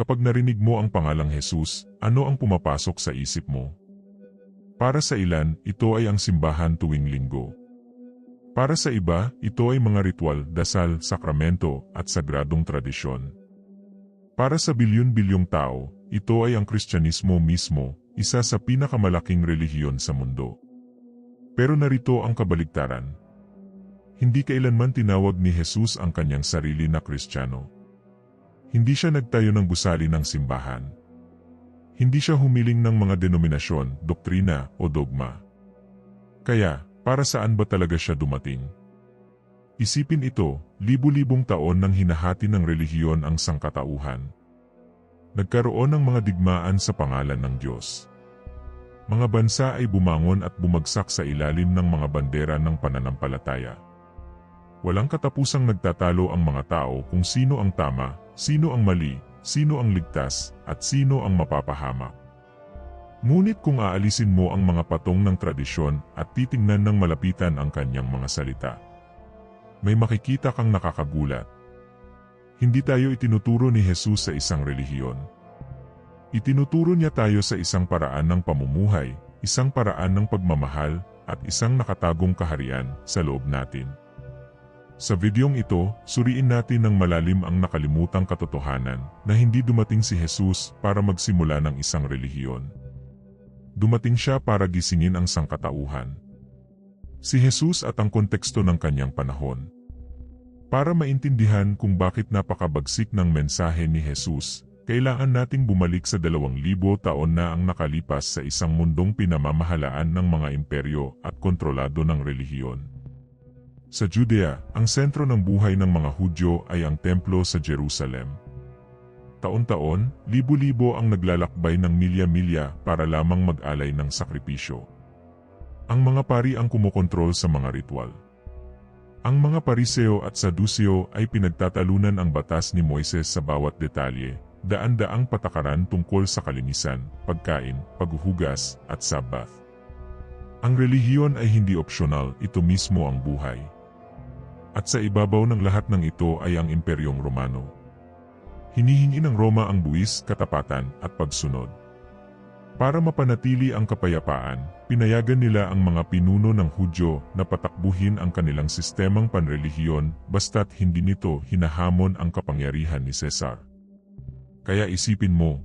Kapag narinig mo ang pangalang Jesus, ano ang pumapasok sa isip mo? Para sa ilan, ito ay ang simbahan tuwing linggo. Para sa iba, ito ay mga ritual, dasal, sakramento, at sagradong tradisyon. Para sa bilyon-bilyong tao, ito ay ang Kristyanismo mismo, isa sa pinakamalaking relihiyon sa mundo. Pero narito ang kabaligtaran. Hindi kailanman tinawag ni Jesus ang kanyang sarili na Kristiyano. Hindi siya nagtayo ng gusali ng simbahan. Hindi siya humiling ng mga denominasyon, doktrina o dogma. Kaya, para saan ba talaga siya dumating? Isipin ito, libu-libong taon nang hinahati ng relihiyon ang sangkatauhan. Nagkaroon ng mga digmaan sa pangalan ng Diyos. Mga bansa ay bumangon at bumagsak sa ilalim ng mga bandera ng pananampalataya. Walang katapusang nagtatalo ang mga tao kung sino ang tama, sino ang mali, sino ang ligtas, at sino ang mapapahamak. Ngunit kung aalisin mo ang mga patong ng tradisyon at titingnan ng malapitan ang kanyang mga salita, may makikita kang nakakagulat. Hindi tayo itinuturo ni Jesus sa isang relihiyon. Itinuturo niya tayo sa isang paraan ng pamumuhay, isang paraan ng pagmamahal, at isang nakatagong kaharian sa loob natin. Sa videong ito, suriin natin ng malalim ang nakalimutang katotohanan na hindi dumating si Jesus para magsimula ng isang relihiyon. Dumating siya para gisingin ang sangkatauhan. Si Jesus at ang konteksto ng kanyang panahon. Para maintindihan kung bakit napakabagsik ng mensahe ni Jesus, kailangan nating bumalik sa dalawang libo taon na ang nakalipas sa isang mundong pinamamahalaan ng mga imperyo at kontrolado ng relihiyon. Sa Judea, ang sentro ng buhay ng mga Hudyo ay ang templo sa Jerusalem. Taon-taon, libo-libo ang naglalakbay ng milya-milya para lamang mag-alay ng sakripisyo. Ang mga pari ang kumokontrol sa mga ritual. Ang mga pariseo at saduseo ay pinagtatalunan ang batas ni Moises sa bawat detalye, daan-daang patakaran tungkol sa kalinisan, pagkain, paghuhugas, at sabath. Ang relihiyon ay hindi opsyonal, ito mismo ang buhay. At sa ibabaw ng lahat ng ito ay ang Imperyong Romano. Hinihingi ng Roma ang buwis, katapatan, at pagsunod. Para mapanatili ang kapayapaan, pinayagan nila ang mga pinuno ng Hudyo na patakbuhin ang kanilang sistemang panrelihiyon basta't hindi nito hinahamon ang kapangyarihan ni Cesar. Kaya isipin mo,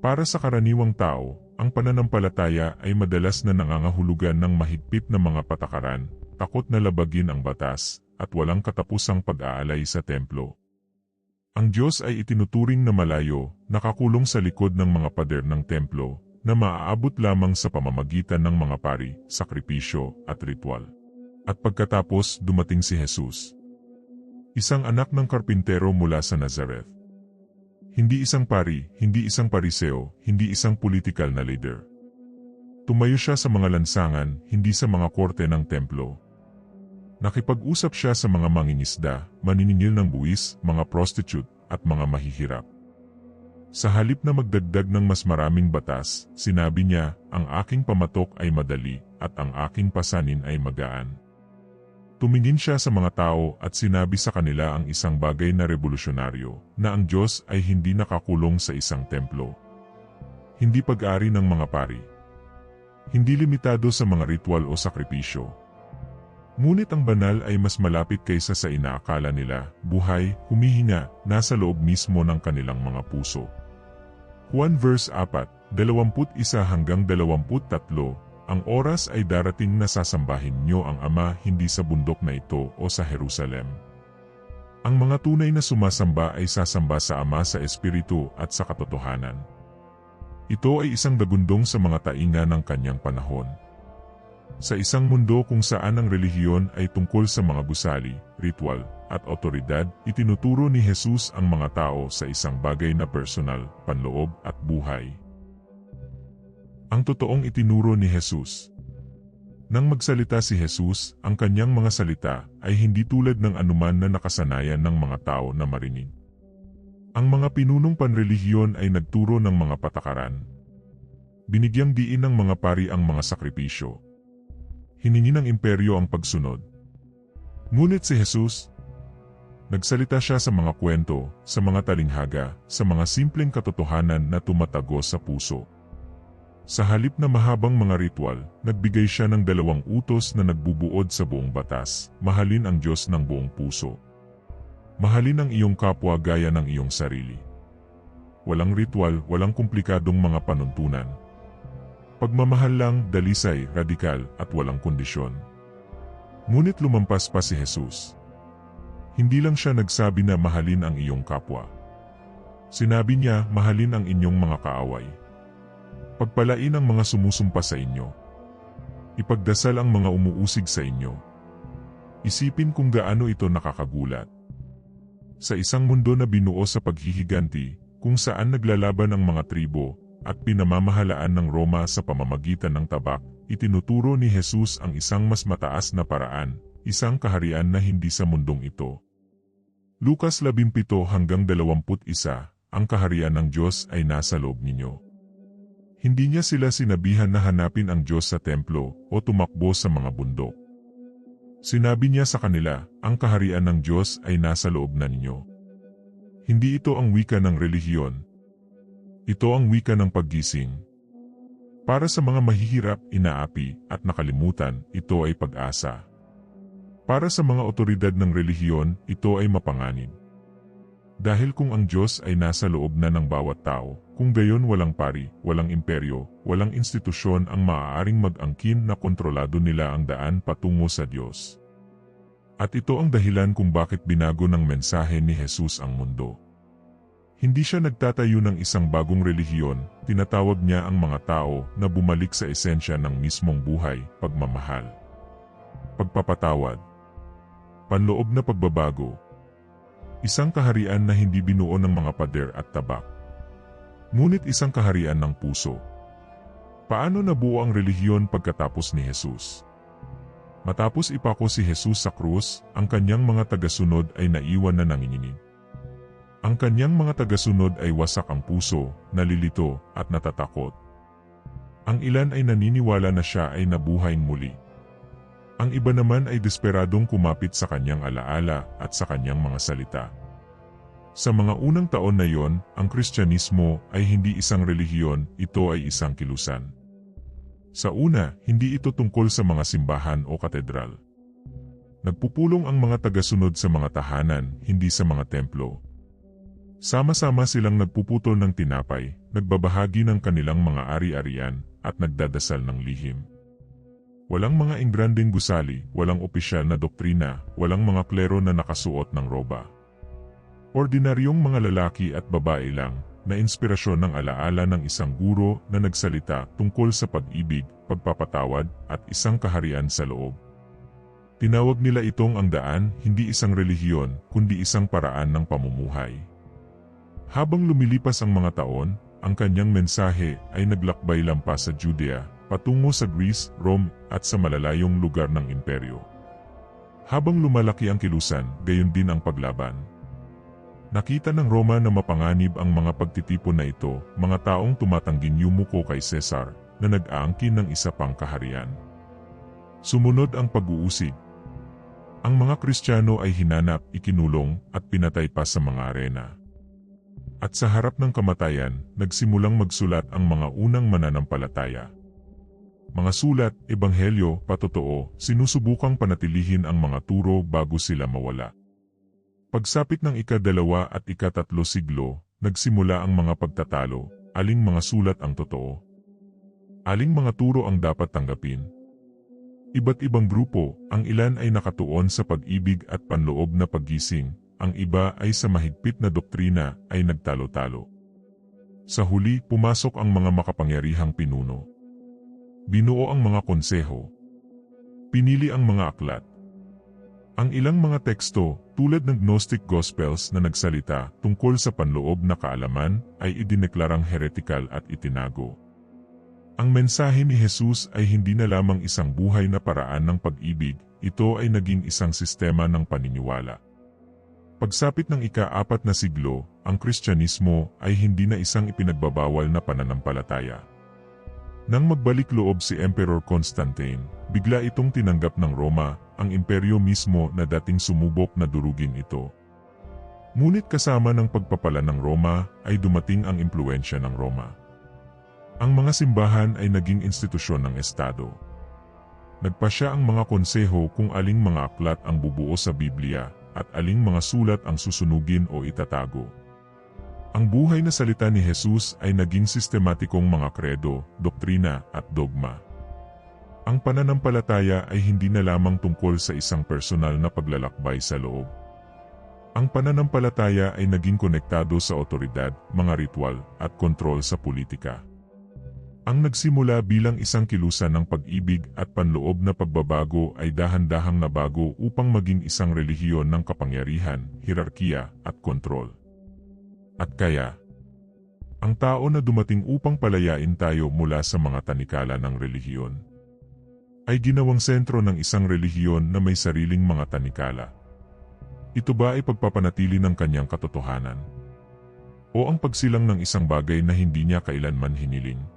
para sa karaniwang tao, ang pananampalataya ay madalas na nangangahulugan ng mahigpit na mga patakaran, takot na labagin ang batas, at walang katapusang pag-aalay sa templo. Ang Diyos ay itinuturing na malayo, nakakulong sa likod ng mga pader ng templo, na maaabot lamang sa pamamagitan ng mga pari, sakripisyo, at ritual. At pagkatapos dumating si Jesus. Isang anak ng karpintero mula sa Nazareth. Hindi isang pari, hindi isang pariseo, hindi isang political na leader. Tumayo siya sa mga lansangan, hindi sa mga korte ng templo, Nakipag-usap siya sa mga mangingisda, maniningil ng buwis, mga prostitute, at mga mahihirap. Sa halip na magdagdag ng mas maraming batas, sinabi niya, ang aking pamatok ay madali, at ang aking pasanin ay magaan. Tumingin siya sa mga tao at sinabi sa kanila ang isang bagay na revolusyonaryo, na ang Diyos ay hindi nakakulong sa isang templo. Hindi pag-ari ng mga pari. Hindi limitado sa mga ritual o sakripisyo, Ngunit ang banal ay mas malapit kaysa sa inaakala nila, buhay, humihinga, nasa loob mismo ng kanilang mga puso. Juan verse 4, 21 hanggang 23, ang oras ay darating na sasambahin nyo ang Ama hindi sa bundok na ito o sa Jerusalem. Ang mga tunay na sumasamba ay sasamba sa Ama sa Espiritu at sa katotohanan. Ito ay isang dagundong sa mga tainga ng kanyang panahon. Sa isang mundo kung saan ang relihiyon ay tungkol sa mga gusali, ritual, at otoridad, itinuturo ni Jesus ang mga tao sa isang bagay na personal, panloob at buhay. Ang totoong itinuro ni Jesus. Nang magsalita si Jesus, ang kanyang mga salita ay hindi tulad ng anuman na nakasanayan ng mga tao na marinig. Ang mga pinunong panrelihiyon ay nagturo ng mga patakaran. Binigyang diin ng mga pari ang mga sakripisyo, hiningi ng imperyo ang pagsunod. Ngunit si Jesus, Nagsalita siya sa mga kwento, sa mga talinghaga, sa mga simpleng katotohanan na tumatagos sa puso. Sa halip na mahabang mga ritual, nagbigay siya ng dalawang utos na nagbubuod sa buong batas, mahalin ang Diyos ng buong puso. Mahalin ang iyong kapwa gaya ng iyong sarili. Walang ritual, walang komplikadong mga panuntunan. Pagmamahal lang, dalisay, radikal, at walang kondisyon. Ngunit lumampas pa si Jesus. Hindi lang siya nagsabi na mahalin ang iyong kapwa. Sinabi niya mahalin ang inyong mga kaaway. Pagpalain ang mga sumusumpa sa inyo. Ipagdasal ang mga umuusig sa inyo. Isipin kung gaano ito nakakagulat. Sa isang mundo na binuo sa paghihiganti, kung saan naglalaban ang mga tribo, at pinamamahalaan ng Roma sa pamamagitan ng tabak, itinuturo ni Jesus ang isang mas mataas na paraan, isang kaharian na hindi sa mundong ito. Lukas 17 hanggang 21, ang kaharian ng Diyos ay nasa loob ninyo. Hindi niya sila sinabihan na hanapin ang Diyos sa templo o tumakbo sa mga bundok. Sinabi niya sa kanila, ang kaharian ng Diyos ay nasa loob na ninyo. Hindi ito ang wika ng relihiyon. Ito ang wika ng paggising. Para sa mga mahihirap, inaapi, at nakalimutan, ito ay pag-asa. Para sa mga otoridad ng relihiyon, ito ay mapanganib. Dahil kung ang Diyos ay nasa loob na ng bawat tao, kung gayon walang pari, walang imperyo, walang institusyon ang maaaring mag-angkin na kontrolado nila ang daan patungo sa Diyos. At ito ang dahilan kung bakit binago ng mensahe ni Jesus ang mundo. Hindi siya nagtatayo ng isang bagong relihiyon, tinatawag niya ang mga tao na bumalik sa esensya ng mismong buhay, pagmamahal. Pagpapatawad, panloob na pagbabago. Isang kaharian na hindi binuo ng mga pader at tabak. Ngunit isang kaharian ng puso. Paano nabuo ang relihiyon pagkatapos ni Jesus? Matapos ipako si Jesus sa krus, ang kanyang mga tagasunod ay naiwan na nanginginig. Ang kanyang mga tagasunod ay wasak ang puso, nalilito, at natatakot. Ang ilan ay naniniwala na siya ay nabuhay muli. Ang iba naman ay desperadong kumapit sa kanyang alaala at sa kanyang mga salita. Sa mga unang taon na yon, ang Kristyanismo ay hindi isang relihiyon, ito ay isang kilusan. Sa una, hindi ito tungkol sa mga simbahan o katedral. Nagpupulong ang mga tagasunod sa mga tahanan, hindi sa mga templo. Sama-sama silang nagpuputol ng tinapay, nagbabahagi ng kanilang mga ari-arian, at nagdadasal ng lihim. Walang mga ingranding gusali, walang opisyal na doktrina, walang mga klero na nakasuot ng roba. Ordinaryong mga lalaki at babae lang, na inspirasyon ng alaala ng isang guro na nagsalita tungkol sa pag-ibig, pagpapatawad, at isang kaharian sa loob. Tinawag nila itong ang daan, hindi isang relihiyon, kundi isang paraan ng pamumuhay. Habang lumilipas ang mga taon, ang kanyang mensahe ay naglakbay lampas sa Judea, patungo sa Greece, Rome, at sa malalayong lugar ng imperyo. Habang lumalaki ang kilusan, gayon din ang paglaban. Nakita ng Roma na mapanganib ang mga pagtitipon na ito, mga taong tumatangging yumuko kay Cesar, na nag-aangkin ng isa pang kaharian. Sumunod ang pag-uusig. Ang mga Kristiyano ay hinanap, ikinulong, at pinatay pa sa mga arena. At sa harap ng kamatayan, nagsimulang magsulat ang mga unang mananampalataya. Mga sulat, ebanghelyo, patotoo, sinusubukang panatilihin ang mga turo bago sila mawala. Pagsapit ng ikadalawa at ikatatlo siglo, nagsimula ang mga pagtatalo, aling mga sulat ang totoo. Aling mga turo ang dapat tanggapin. Iba't ibang grupo, ang ilan ay nakatuon sa pag-ibig at panloob na paggising, ang iba ay sa mahigpit na doktrina ay nagtalo-talo. Sa huli, pumasok ang mga makapangyarihang pinuno. Binuo ang mga konseho. Pinili ang mga aklat. Ang ilang mga teksto, tulad ng Gnostic Gospels na nagsalita tungkol sa panloob na kaalaman, ay idineklarang heretical at itinago. Ang mensahe ni Jesus ay hindi na lamang isang buhay na paraan ng pag-ibig, ito ay naging isang sistema ng paniniwala. Pagsapit ng ika-apat na siglo, ang Kristyanismo ay hindi na isang ipinagbabawal na pananampalataya. Nang magbalik loob si Emperor Constantine, bigla itong tinanggap ng Roma, ang imperyo mismo na dating sumubok na durugin ito. Ngunit kasama ng pagpapala ng Roma ay dumating ang impluensya ng Roma. Ang mga simbahan ay naging institusyon ng Estado. Nagpasya ang mga konseho kung aling mga aklat ang bubuo sa Biblia at aling mga sulat ang susunugin o itatago. Ang buhay na salita ni Jesus ay naging sistematikong mga kredo, doktrina at dogma. Ang pananampalataya ay hindi na lamang tungkol sa isang personal na paglalakbay sa loob. Ang pananampalataya ay naging konektado sa otoridad, mga ritual, at kontrol sa politika. Ang nagsimula bilang isang kilusan ng pag-ibig at panloob na pagbabago ay dahan-dahang nabago upang maging isang relihiyon ng kapangyarihan, hierarkiya, at kontrol. At kaya, ang tao na dumating upang palayain tayo mula sa mga tanikala ng relihiyon ay ginawang sentro ng isang relihiyon na may sariling mga tanikala. Ito ba ay pagpapanatili ng kanyang katotohanan? O ang pagsilang ng isang bagay na hindi niya kailanman hiniling?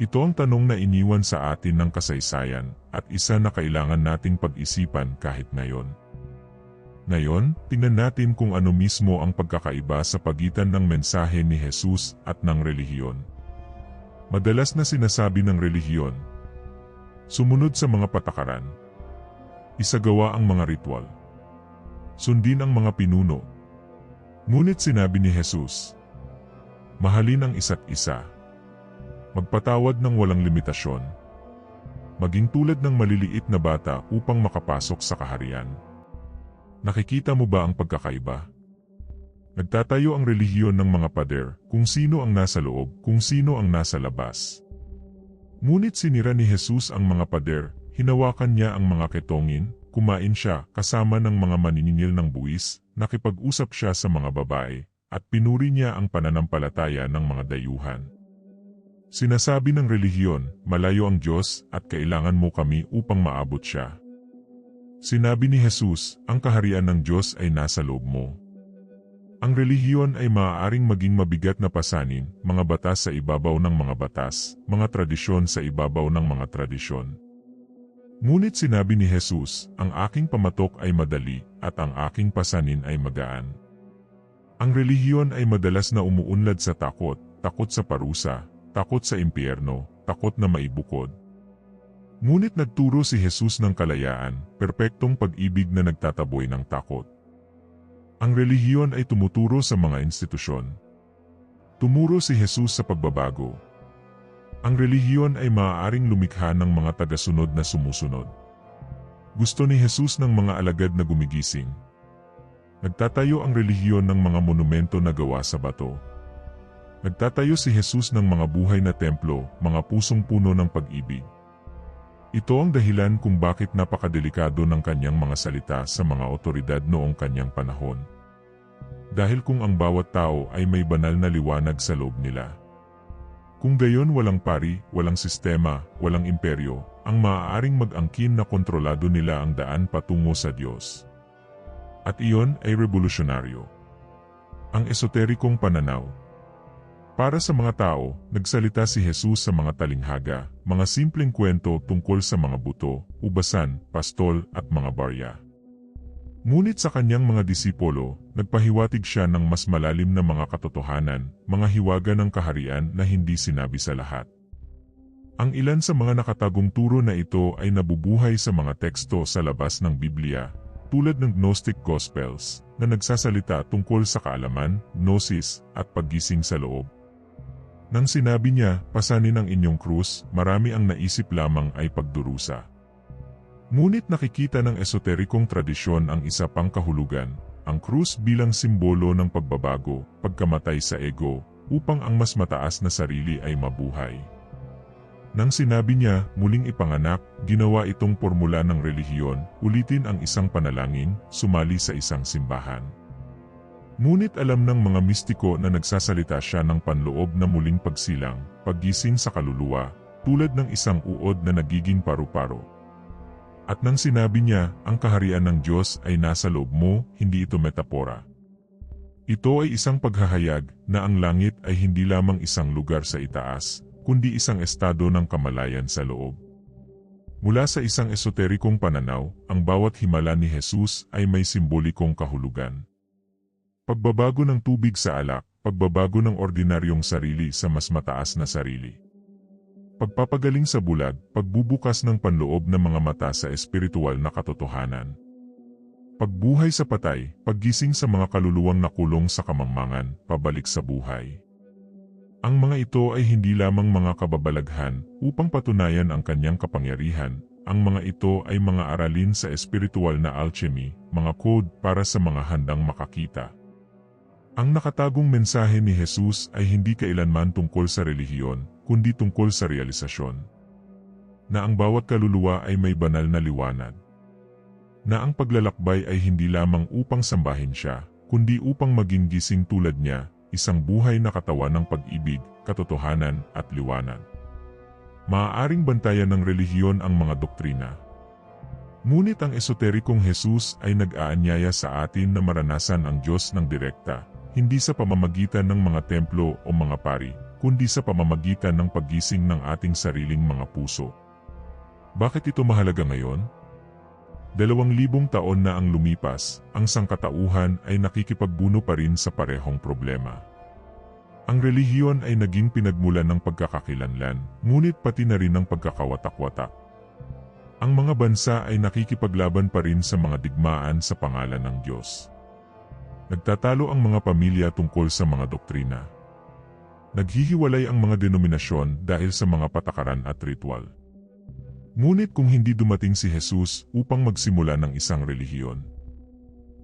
Ito ang tanong na iniwan sa atin ng kasaysayan at isa na kailangan nating pag-isipan kahit ngayon. Ngayon, tingnan natin kung ano mismo ang pagkakaiba sa pagitan ng mensahe ni Jesus at ng relihiyon. Madalas na sinasabi ng relihiyon, sumunod sa mga patakaran, isagawa ang mga ritual, sundin ang mga pinuno. Ngunit sinabi ni Jesus, Mahalin ang isa't isa. Magpatawad ng walang limitasyon. Maging tulad ng maliliit na bata upang makapasok sa kaharian. Nakikita mo ba ang pagkakaiba? Nagtatayo ang relihiyon ng mga pader kung sino ang nasa loob, kung sino ang nasa labas. Ngunit sinira ni Jesus ang mga pader, hinawakan niya ang mga ketongin, Kumain siya kasama ng mga maniningil ng buwis, nakipag-usap siya sa mga babae, at pinuri niya ang pananampalataya ng mga dayuhan. Sinasabi ng relihiyon, malayo ang Diyos at kailangan mo kami upang maabot siya. Sinabi ni Jesus, ang kaharian ng Diyos ay nasa loob mo. Ang relihiyon ay maaaring maging mabigat na pasanin, mga batas sa ibabaw ng mga batas, mga tradisyon sa ibabaw ng mga tradisyon. Ngunit sinabi ni Jesus, ang aking pamatok ay madali at ang aking pasanin ay magaan. Ang relihiyon ay madalas na umuunlad sa takot, takot sa parusa, takot sa impyerno, takot na maibukod. Ngunit nagturo si Jesus ng kalayaan, perpektong pag-ibig na nagtataboy ng takot. Ang relihiyon ay tumuturo sa mga institusyon. Tumuro si Jesus sa pagbabago, ang relihiyon ay maaaring lumikha ng mga tagasunod na sumusunod. Gusto ni Jesus ng mga alagad na gumigising. Nagtatayo ang relihiyon ng mga monumento na gawa sa bato. Nagtatayo si Jesus ng mga buhay na templo, mga pusong puno ng pag-ibig. Ito ang dahilan kung bakit napakadelikado ng kanyang mga salita sa mga otoridad noong kanyang panahon. Dahil kung ang bawat tao ay may banal na liwanag sa loob nila, kung gayon walang pari, walang sistema, walang imperyo, ang maaaring mag-angkin na kontrolado nila ang daan patungo sa Diyos. At iyon ay revolusyonaryo. Ang esoterikong pananaw. Para sa mga tao, nagsalita si Jesus sa mga talinghaga, mga simpleng kwento tungkol sa mga buto, ubasan, pastol at mga barya. Ngunit sa kanyang mga disipulo, nagpahiwatig siya ng mas malalim na mga katotohanan, mga hiwaga ng kaharian na hindi sinabi sa lahat. Ang ilan sa mga nakatagong turo na ito ay nabubuhay sa mga teksto sa labas ng Biblia, tulad ng Gnostic Gospels, na nagsasalita tungkol sa kaalaman, gnosis, at paggising sa loob. Nang sinabi niya, pasanin ang inyong krus, marami ang naisip lamang ay pagdurusa. Ngunit nakikita ng esoterikong tradisyon ang isa pang kahulugan, ang krus bilang simbolo ng pagbabago, pagkamatay sa ego, upang ang mas mataas na sarili ay mabuhay. Nang sinabi niya, muling ipanganak, ginawa itong formula ng relihiyon, ulitin ang isang panalangin, sumali sa isang simbahan. Ngunit alam ng mga mistiko na nagsasalita siya ng panloob na muling pagsilang, paggising sa kaluluwa, tulad ng isang uod na nagiging paru-paro, at nang sinabi niya, ang kaharian ng Diyos ay nasa loob mo, hindi ito metapora. Ito ay isang paghahayag na ang langit ay hindi lamang isang lugar sa itaas, kundi isang estado ng kamalayan sa loob. Mula sa isang esoterikong pananaw, ang bawat himala ni Jesus ay may simbolikong kahulugan. Pagbabago ng tubig sa alak, pagbabago ng ordinaryong sarili sa mas mataas na sarili. Pagpapagaling sa bulag, pagbubukas ng panloob ng mga mata sa espiritual na katotohanan. Pagbuhay sa patay, paggising sa mga kaluluwang nakulong sa kamangmangan, pabalik sa buhay. Ang mga ito ay hindi lamang mga kababalaghan upang patunayan ang kanyang kapangyarihan, ang mga ito ay mga aralin sa espiritual na alchemy, mga code para sa mga handang makakita. Ang nakatagong mensahe ni Jesus ay hindi kailanman tungkol sa relihiyon, kundi tungkol sa realisasyon. Na ang bawat kaluluwa ay may banal na liwanag. Na ang paglalakbay ay hindi lamang upang sambahin siya, kundi upang maging gising tulad niya, isang buhay na katawan ng pag-ibig, katotohanan at liwanag. Maaaring bantayan ng relihiyon ang mga doktrina. Ngunit ang esoterikong Jesus ay nag-aanyaya sa atin na maranasan ang Diyos ng direkta, hindi sa pamamagitan ng mga templo o mga pari, kundi sa pamamagitan ng paggising ng ating sariling mga puso. Bakit ito mahalaga ngayon? Dalawang libong taon na ang lumipas, ang sangkatauhan ay nakikipagbuno pa rin sa parehong problema. Ang relihiyon ay naging pinagmulan ng pagkakakilanlan, ngunit pati na rin ng pagkakawatak-watak. Ang mga bansa ay nakikipaglaban pa rin sa mga digmaan sa pangalan ng Diyos. Nagtatalo ang mga pamilya tungkol sa mga doktrina. Naghihiwalay ang mga denominasyon dahil sa mga patakaran at ritual. Ngunit kung hindi dumating si Jesus upang magsimula ng isang relihiyon,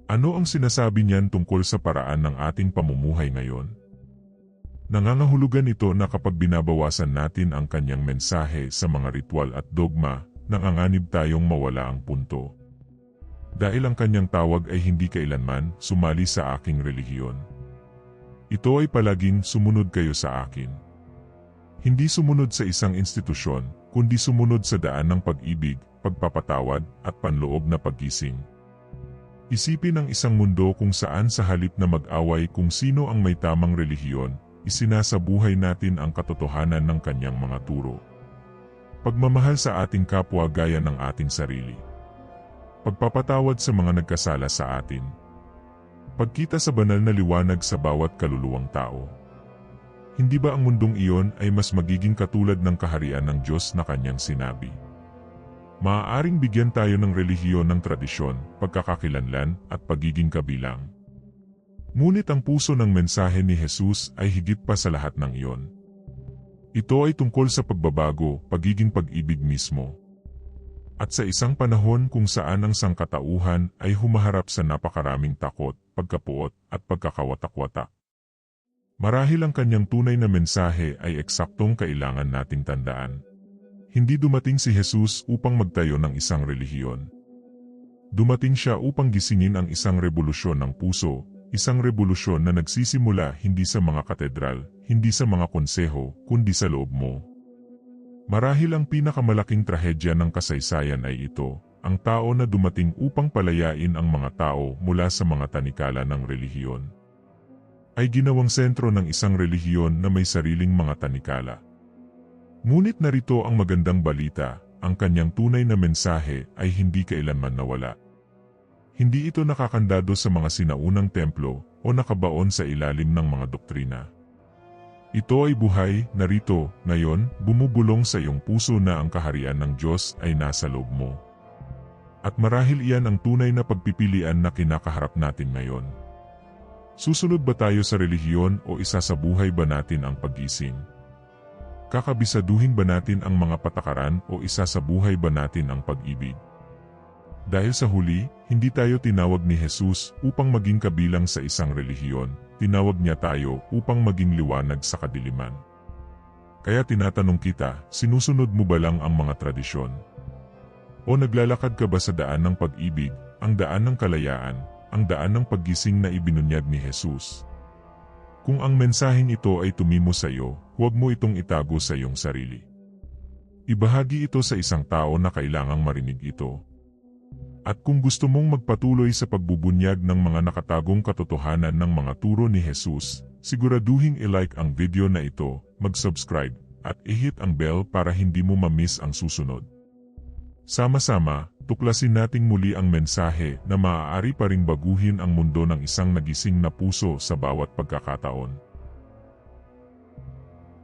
ano ang sinasabi niyan tungkol sa paraan ng ating pamumuhay ngayon? Nangangahulugan ito na kapag binabawasan natin ang kanyang mensahe sa mga ritual at dogma, nanganganib tayong mawala ang punto. Dahil ang kanyang tawag ay hindi kailanman sumali sa aking relihiyon. Ito ay palaging sumunod kayo sa akin. Hindi sumunod sa isang institusyon, kundi sumunod sa daan ng pag-ibig, pagpapatawad, at panloob na paggising. Isipin ang isang mundo kung saan sa halip na mag-away kung sino ang may tamang relihiyon, isinasabuhay natin ang katotohanan ng kanyang mga turo. Pagmamahal sa ating kapwa gaya ng ating sarili. Pagpapatawad sa mga nagkasala sa atin. Pagkita sa banal na liwanag sa bawat kaluluwang tao. Hindi ba ang mundong iyon ay mas magiging katulad ng kaharian ng Diyos na kanyang sinabi? Maaaring bigyan tayo ng relihiyon ng tradisyon, pagkakakilanlan, at pagiging kabilang. Ngunit ang puso ng mensahe ni Jesus ay higit pa sa lahat ng iyon. Ito ay tungkol sa pagbabago, pagiging pag-ibig mismo. At sa isang panahon kung saan ang sangkatauhan ay humaharap sa napakaraming takot, pagkapuot, at pagkakawatak-watak. Marahil ang kanyang tunay na mensahe ay eksaktong kailangan nating tandaan. Hindi dumating si Jesus upang magtayo ng isang relihiyon. Dumating siya upang gisingin ang isang revolusyon ng puso, isang revolusyon na nagsisimula hindi sa mga katedral, hindi sa mga konseho, kundi sa loob mo. Marahil ang pinakamalaking trahedya ng kasaysayan ay ito, ang tao na dumating upang palayain ang mga tao mula sa mga tanikala ng relihiyon. Ay ginawang sentro ng isang relihiyon na may sariling mga tanikala. Ngunit narito ang magandang balita, ang kanyang tunay na mensahe ay hindi kailanman nawala. Hindi ito nakakandado sa mga sinaunang templo o nakabaon sa ilalim ng mga doktrina. Ito ay buhay, narito, ngayon, bumubulong sa iyong puso na ang kaharian ng Diyos ay nasa loob mo. At marahil iyan ang tunay na pagpipilian na kinakaharap natin ngayon. Susunod ba tayo sa relihiyon o isasabuhay ba natin ang pag-ising? Kakabisaduhin ba natin ang mga patakaran o isasabuhay ba natin ang pag-ibig? Dahil sa huli, hindi tayo tinawag ni Jesus upang maging kabilang sa isang relihiyon, tinawag niya tayo upang maging liwanag sa kadiliman. Kaya tinatanong kita, sinusunod mo ba lang ang mga tradisyon? O naglalakad ka ba sa daan ng pag-ibig, ang daan ng kalayaan, ang daan ng paggising na ibinunyag ni Jesus? Kung ang mensaheng ito ay tumimo sa iyo, huwag mo itong itago sa iyong sarili. Ibahagi ito sa isang tao na kailangang marinig ito. At kung gusto mong magpatuloy sa pagbubunyag ng mga nakatagong katotohanan ng mga turo ni Jesus, siguraduhin i-like ang video na ito, mag-subscribe, at i-hit ang bell para hindi mo ma-miss ang susunod. Sama-sama, tuklasin nating muli ang mensahe na maaari pa ring baguhin ang mundo ng isang nagising na puso sa bawat pagkakataon.